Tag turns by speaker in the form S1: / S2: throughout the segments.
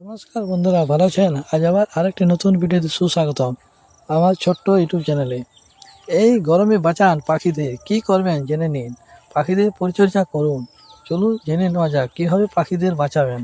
S1: নমস্কার বন্ধুরা, ভালো আছেন? আজ আবার আরেকটি নতুন ভিডিওতে সুস্বাগতম আমার ছোট্ট ইউটিউব চ্যানেলে। এই গরমে বাঁচান পাখিদের, কি করবেন জেনে নিন। পাখিদের পরিচর্যা করুন। চলুন জেনে নেওয়া যাক, কীভাবে পাখিদের বাঁচাবেন।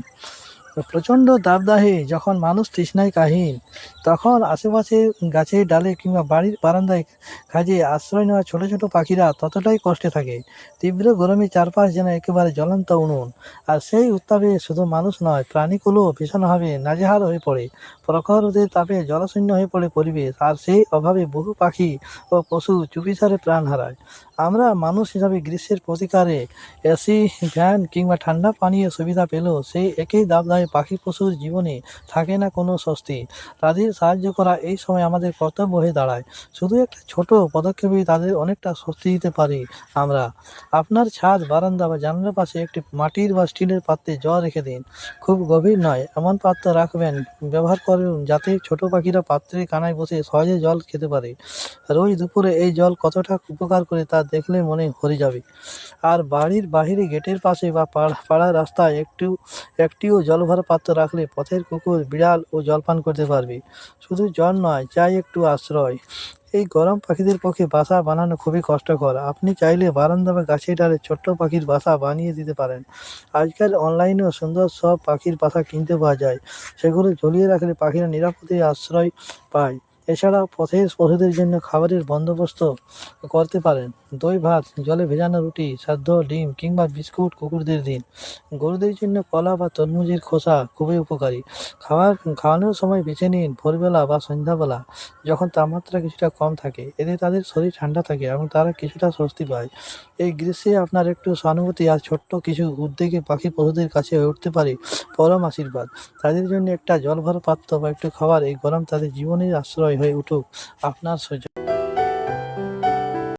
S1: প্রচণ্ড দাবদাহে যখন মানুষ তৃষ্ণায় কাহিন তখন আশেপাশে গাছের ডালে কিংবা বাড়ির বারান্দায় কাজে আশ্রয় নেওয়া ছোট ছোট পাখিরা ততটাই কষ্টে থাকে। তীব্র গরমে চারপাশ যেন একেবারে জ্বলন্ত উনুন। আর সেই উত্তাপে শুধু মানুষ নয় প্রাণীগুলো ভীষণভাবে নাজেহাল হয়ে পড়ে। প্রখর রোদের তাপে জলশূন্য হয়ে পড়ে পরিবেশ। আর সেই অভাবে বহু পাখি ও পশু চুপিসারে প্রাণ হারায়। আমরা মানুষ হিসাবে গ্রীষ্মের প্রতিকারে এসি, ফ্যান কিংবা ঠান্ডা পানীয় সুবিধা পেলেও সেই একই দাবদাহে পাখি পশুর জীবনে থাকে না কোনো স্বস্তি। তাদের সাহায্য করা এই সময় আমাদের কর্তব্য হয়ে দাঁড়ায়। শুধু একটা ছোট পদক্ষেপেই তাদের অনেকটা স্বস্তি দিতে পারি আমরা। আপনার ছাদ, বারান্দা বা জানলার পাশে একটি মাটির বা স্টিলের পাত্রে জল রেখে দিন। খুব গভীর নয়, এমন পাত্র রাখবেন, ব্যবহার করুন যাতে ছোট পাখিরা পাত্রে কানায় বসে সহজে জল খেতে পারে। রোজ দুপুরে এই জল কতটা উপকার করে তা দেখলে মনে ভরে যাবে। আর বাড়ির বাহিরে গেটের পাশে বা পাড়া রাস্তায় একটু একটিও জল ভরা পাত্র রাখলে পথের কুকুর, বিড়াল ও জলপান করতে পারবে। শুধু জল নয়, চাই একটু আশ্রয়। এই গরম পাখিদের পক্ষে বাসা বানানো খুবই কষ্টকর। আপনি চাইলে বারান্দা বা গাছের ডালে ছোট্ট পাখির বাসা বানিয়ে দিতে পারেন। আজকাল অনলাইনেও সুন্দর সব পাখির বাসা কিনতে পাওয়া যায়। সেগুলো ঝুলিয়ে রাখলে পাখিরা নিরাপদে আশ্রয় পায়। এছাড়া পথে পশুদের জন্য খাবারের বন্দোবস্ত করতে পারেন। দই ভাত, জলে ভেজানো রুটি সাদ্ধ ডিম কিংবা বিস্কুট কুকুরদের দিন। গরুদের জন্য কলা বা তরমুজের খোসা খুবই উপকারী। খাবার খাওয়ানোর সময় বেছে নিন ভোরবেলা বা সন্ধ্যাবেলা, যখন তাপমাত্রা কিছুটা কম থাকে। এতে তাদের শরীর ঠান্ডা থাকে এবং তারা কিছুটা স্বস্তি পায়। এই গ্রীষ্মে আপনার একটু সহানুভূতি আর ছোট্ট কিছু উদ্যোগে পাখি পশুদের কাছে হয়ে উঠতে পারে পরম আশীর্বাদ। তাদের জন্য একটা জল ভরা পাত্র বা একটু খাবার, এই গরম তাদের জীবনের আশ্রয় হয়ে উঠুক। আপনার সহ্য